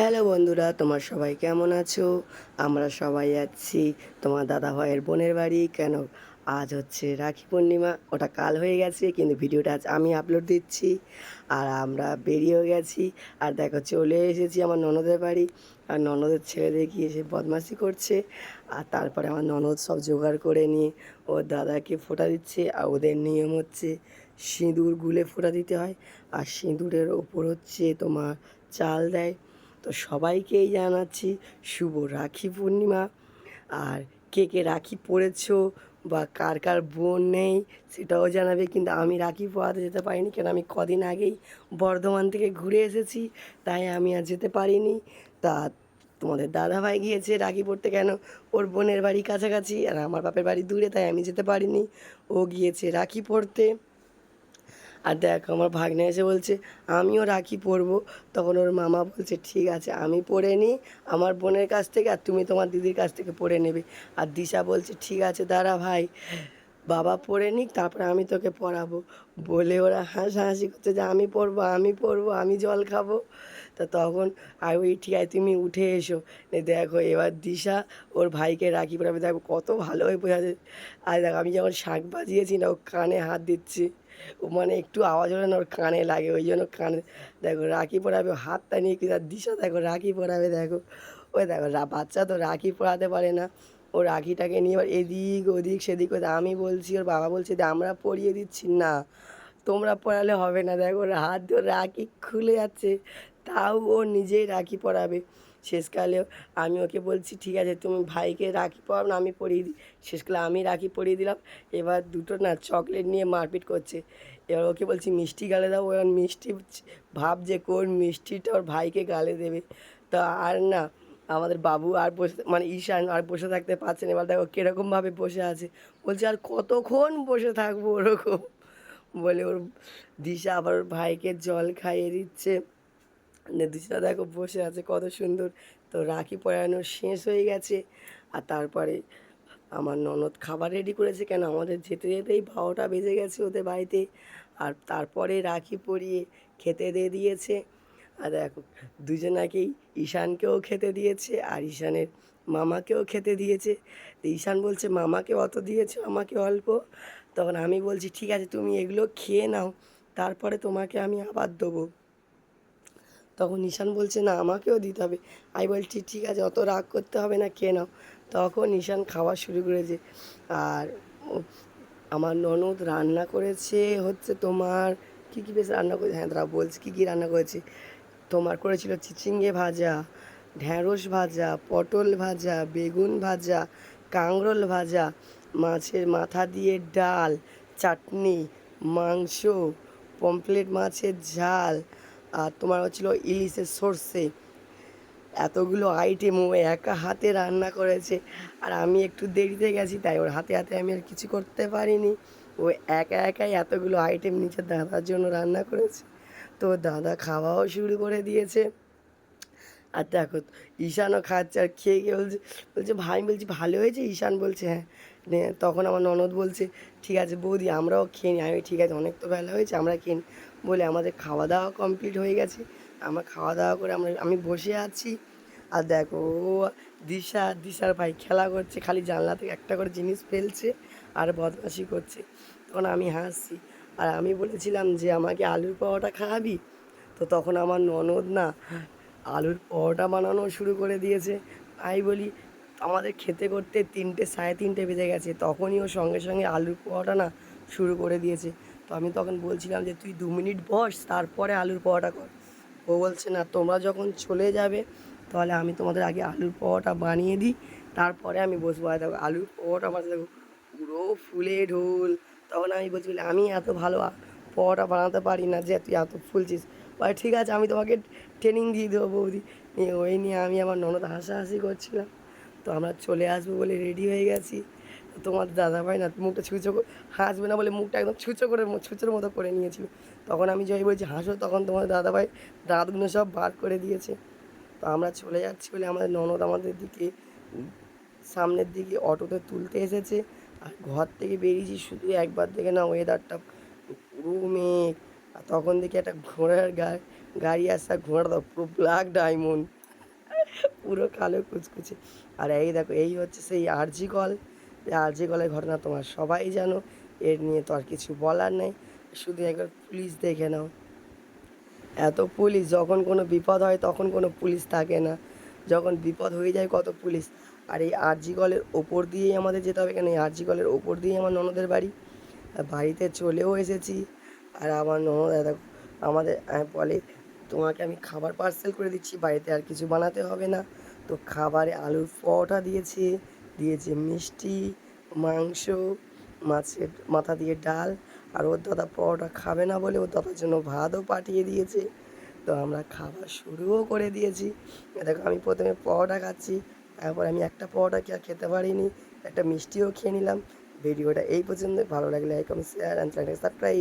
Hello বন্ধুরা, তোমার সবাই কেমন আছো? আমরা সবাই যাচ্ছি তোমার দাদা ভাইয়ের বোনের বাড়ি। কেন? আজ হচ্ছে রাখি পূর্ণিমা, ওটা কাল হয়ে গেছে, কিন্তু ভিডিওটা আজ আমি আপলোড দিচ্ছি। আর আমরা বেরিয়েও গেছি, আর দেখো চলে এসেছি আমার ননদের বাড়ি। আর ননদের ছেলে গিয়ে এসে বদমাশি করছে, আর তারপরে আমার ননদ সব জোগাড় করে নিয়ে ওর দাদাকে ফোটা দিচ্ছে, আর ওদের নিয়ম হচ্ছে সিঁদুর গুলে ফোটা দিতে হয়। আর সিঁদুরের ওপর হচ্ছে তোমার চাল দেয়। তো সবাইকেই জানাচ্ছি শুভ রাখি পূর্ণিমা। আর কে কে রাখি পড়েছো বা কার কার বোন নেই সেটাও জানাবে, কিন্তু আমি রাখি পড়াতে যেতে পারিনি, কেন আমি কদিন আগেই বর্ধমান থেকে ঘুরে এসেছি, তাই আমি আর যেতে পারিনি। তা তোমাদের দাদাভাই গিয়েছে রাখি পড়তে কেন? ওর বোনের বাড়ি কাছাকাছি, আর আমার বাপের বাড়ি দূরে, তাই আমি যেতে পারিনি। ও গিয়েছে রাখি পড়তে। আর দেখ, আমার ভাগ্নে এসে বলছে, আমিও রাখি পরবো। তখন ওর মামা বলছে, ঠিক আছে, আমি পরে নিই আমার বোনের কাছ থেকে আর তুমি তোমার দিদির কাছ থেকে পরে নেবে। আর দিশা বলছে, ঠিক আছে, দাঁড়া ভাই। বাবা পড়ে নিক, তারপরে আমি তোকে পড়াবো। বলে ওরা হাসাহাসি করছে যে, আমি পড়ব আমি পড়ব, আমি জল খাব। তা তখন আর ওই ঠিক আছে তুমি উঠে এসো। দেখো, এবার দিশা ওর ভাইকে রাখি পরাবে। দেখো কত ভালো হয়ে বোঝা যায় আর দেখো আমি যখন শাঁখ বাজিয়েছি না, ও কানে হাত দিচ্ছি। ও মানে একটু আওয়াজ হলে না ওর কানে লাগে, ওই জন্য কানে দেখো রাখি পরাবে ও হাতটা নিয়ে কি তার দিশা দেখো রাখি পরাবে, দেখো। ওই দেখো বাচ্চা তো রাখি পরাতে পারে না। ও রাখিটাকে নিয়ে এবার এদিক ওদিক সেদিক ওদিক। আমি বলছি, ওর বাবা বলছে যে আমরা পরিয়ে দিচ্ছি। না, তোমরা পড়ালে হবে না। দেখো, ওর হাত ওর রাখি খুলে যাচ্ছে, তাও ও নিজেই রাখি পরাবে শেষকালে আমি ওকে বলছি, ঠিক আছে, তুমি ভাইকে রাখি পরাও না, আমি পড়িয়ে দিই শেষকালে আমি রাখি পরিয়ে দিলাম। এবার দুটো না চকলেট নিয়ে মারপিট করছে। এবার ওকে বলছি, মিষ্টি গালে দাও। ও মিষ্টি ভাব যে কোন মিষ্টিটা ওর ভাইকে গালে দেবে? তা আর না আমাদের বাবু আর বসে মানে ঈশান আর বসে থাকতে পারছে না। এবার দেখো কীরকমভাবে বসে আছে। বলছে, আর কতক্ষণ বসে থাকব ওরকম? বলে ওর দিশা আবার ওর ভাইকে জল খাইয়ে দিচ্ছে। দিশা দেখো বসে আছে, কত সুন্দর। তো রাখি পরানো শেষ হয়ে গেছে। আর তারপরে আমার ননদ খাবার রেডি করেছে কেন? আমাদের যেতে যেতেই বারোটা বেজে গেছে ওদের বাড়িতে। আর তারপরে রাখি পরিয়ে খেতে দিয়ে দিয়েছে। আর দেখো দুজনাকেই ঈশানকেও খেতে দিয়েছে আর ঈশানের মামাকেও খেতে দিয়েছে। ঈশান বলছে, মামাকে অত দিয়েছে? আমাকে অল্প? তখন আমি বলছি, ঠিক আছে, তুমি এগুলো খেয়ে নাও, তারপরে তোমাকে আমি আবার দেবো। তখন ঈশান বলছে, না, আমাকেও দিতে হবে। আমি বলছি, ঠিক আছে, অত রাগ করতে হবে না, খেয়ে নাও। তখন ঈশান খাওয়া শুরু করেছে। আর আমার ননদ রান্না করেছে হচ্ছে তোমার কী কী বেশ রান্না করেছে? হ্যাঁ তারা বলছে কী কী রান্না করেছে? তোমার করেছিল চিচিঙ্গে ভাজা, ঢ্যাঁড়স ভাজা, পটল ভাজা, বেগুন ভাজা, কাঁকরোল ভাজা, মাছের মাথা দিয়ে ডাল, চাটনি, মাংস, পমফ্লেট মাছের ঝাল, আর তোমার হচ্ছিল ইলিশের সর্ষে। এতগুলো আইটেম ও একা হাতে রান্না করেছে। আর আমি একটু দেরিতে গেছি, তাই ওর হাতে হাতে আমি আর কিছু করতে পারিনি। ও একা একাই এতগুলো আইটেম নিজের দাদার জন্য রান্না করেছে। তো দাদা খাওয়াও শুরু করে দিয়েছে। আর দেখো, ঈশানও খাচ্ছে আর খেয়ে খেয়ে বলছে বলছে, ভাই বলছি, ভালো হয়েছে? ঈশান বলছে হ্যাঁ। তখন আমার ননদ বলছে, ঠিক আছে বৌদি, আমরাও খেয়ে নিই। আমি ঠিক আছে, অনেক তো বেলা হয়েছে, আমরা খেয়ে বলে, আমাদের খাওয়া দাওয়া কমপ্লিট হয়ে গেছে। আমরা খাওয়া দাওয়া করে আমরা, আমি বসে আছি। আর দেখো দিশা, দিশার ভাই খেলা করছে, খালি জানলা থেকে একটা করে জিনিস ফেলছে আর বদমাশি করছে। তখন আমি হাসছি আর আমি বলেছিলাম যে, আমাকে আলুর পাওয়াটা খাওয়াবি? তো তখন আমার ননদ না আলুর পরোটা বানানো শুরু করে দিয়েছে। আমি বলি, আমাদের খেতে করতে তিনটে, সাড়ে তিনটে বেজে গেছে। তখনই ও সঙ্গে সঙ্গে আলুর পরোটা না শুরু করে দিয়েছে। তো আমি তখন বলছিলাম যে, তুই দু মিনিট বস, তারপরে আলুর পরোটা কর। ও বলছে, না, তোমরা যখন চলে যাবে, তাহলে আমি তোমাদের আগে আলুর পরোটা বানিয়ে দিই। তারপরে আমি বসবো। আর দেখো, আলুর পরোটা আমার দেখো, পুরো ফুলে ঢোল। তখন আমি বলছি বলে, আমি এত ভালো পরোটা বানাতে পারি না যে তুই এত ফুলছিস। বলে ঠিক আছে আমি তোমাকে ট্রেনিং দিয়ে দেবো বৌদি। নিয়ে ওই নিয়ে আমি আমার ননদ হাসাহাসি করছিলাম। তো আমরা চলে আসব বলে রেডি হয়ে গেছি। তোমার দাদা ভাই না মুখটা ছুঁচো হাসবে না বলে মুখটা একদম ছুঁচো করে ছুঁচোর মতো করে নিয়েছিল। তখন আমি যাই বলছি হাসো। তখন তোমার দাদা ভাই দাঁতগুলো সব বার করে দিয়েছে। তো আমরা চলে যাচ্ছি বলে আমাদের ননদ আমাদের দিকে সামনের দিকে অটোতে তুলতে এসেছে। আর ঘর থেকে বেরিয়েছি, শুধু একবার দেখে না ওয়েদারটা পুরো মেঘ। আর তখন দেখি একটা ঘোড়ার গাড়ি আসছে, আর ঘোড়াটা পুরো ব্ল্যাক ডায়মন্ড পুরো কালো কুচকুচে। আর এই দেখো, এই হচ্ছে সেই আরজি কল আরজি কলের ঘটনা তোমার সবাই জানো, এর নিয়ে তো আর কিছু বলার নেই। শুধু একবার পুলিশ দেখে নাও। এত পুলিশ, যখন কোনো বিপদ হয় তখন কোনো পুলিশ থাকে না। যখন বিপদ হয়ে যায় কত পুলিশ আর এই আরজি কলের ওপর দিয়েই আমাদের যেতে হবে। কেন? এই আরজি কলের ওপর দিয়েই আমার ননদের বাড়ি। আর বাড়িতে চলেও এসেছি। আর আমার ননদ দেখো, আমাদের বলে, তোমাকে আমি খাবার পার্সেল করে দিচ্ছি। বাড়িতে আর কিছু বানাতে হবে না। তো খাবারে আলুর পরোটা দিয়েছে দিয়েছে মিষ্টি, মাংস, মাছের মাথা দিয়ে ডাল। আর ওর দাদা পরোটা খাবে না বলে ওর দাদার জন্য ভাতও পাঠিয়ে দিয়েছে। তো আমরা খাবার শুরুও করে দিয়েছি। দেখো, আমি প্রথমে পরোটা খাচ্ছি। তারপর আমি একটা পরোটা কি আর খেতে পারিনি, একটা মিষ্টিও খেয়ে নিলাম। ভিডিওটা এই পর্যন্ত ভালো লাগলে like comment share and subscribe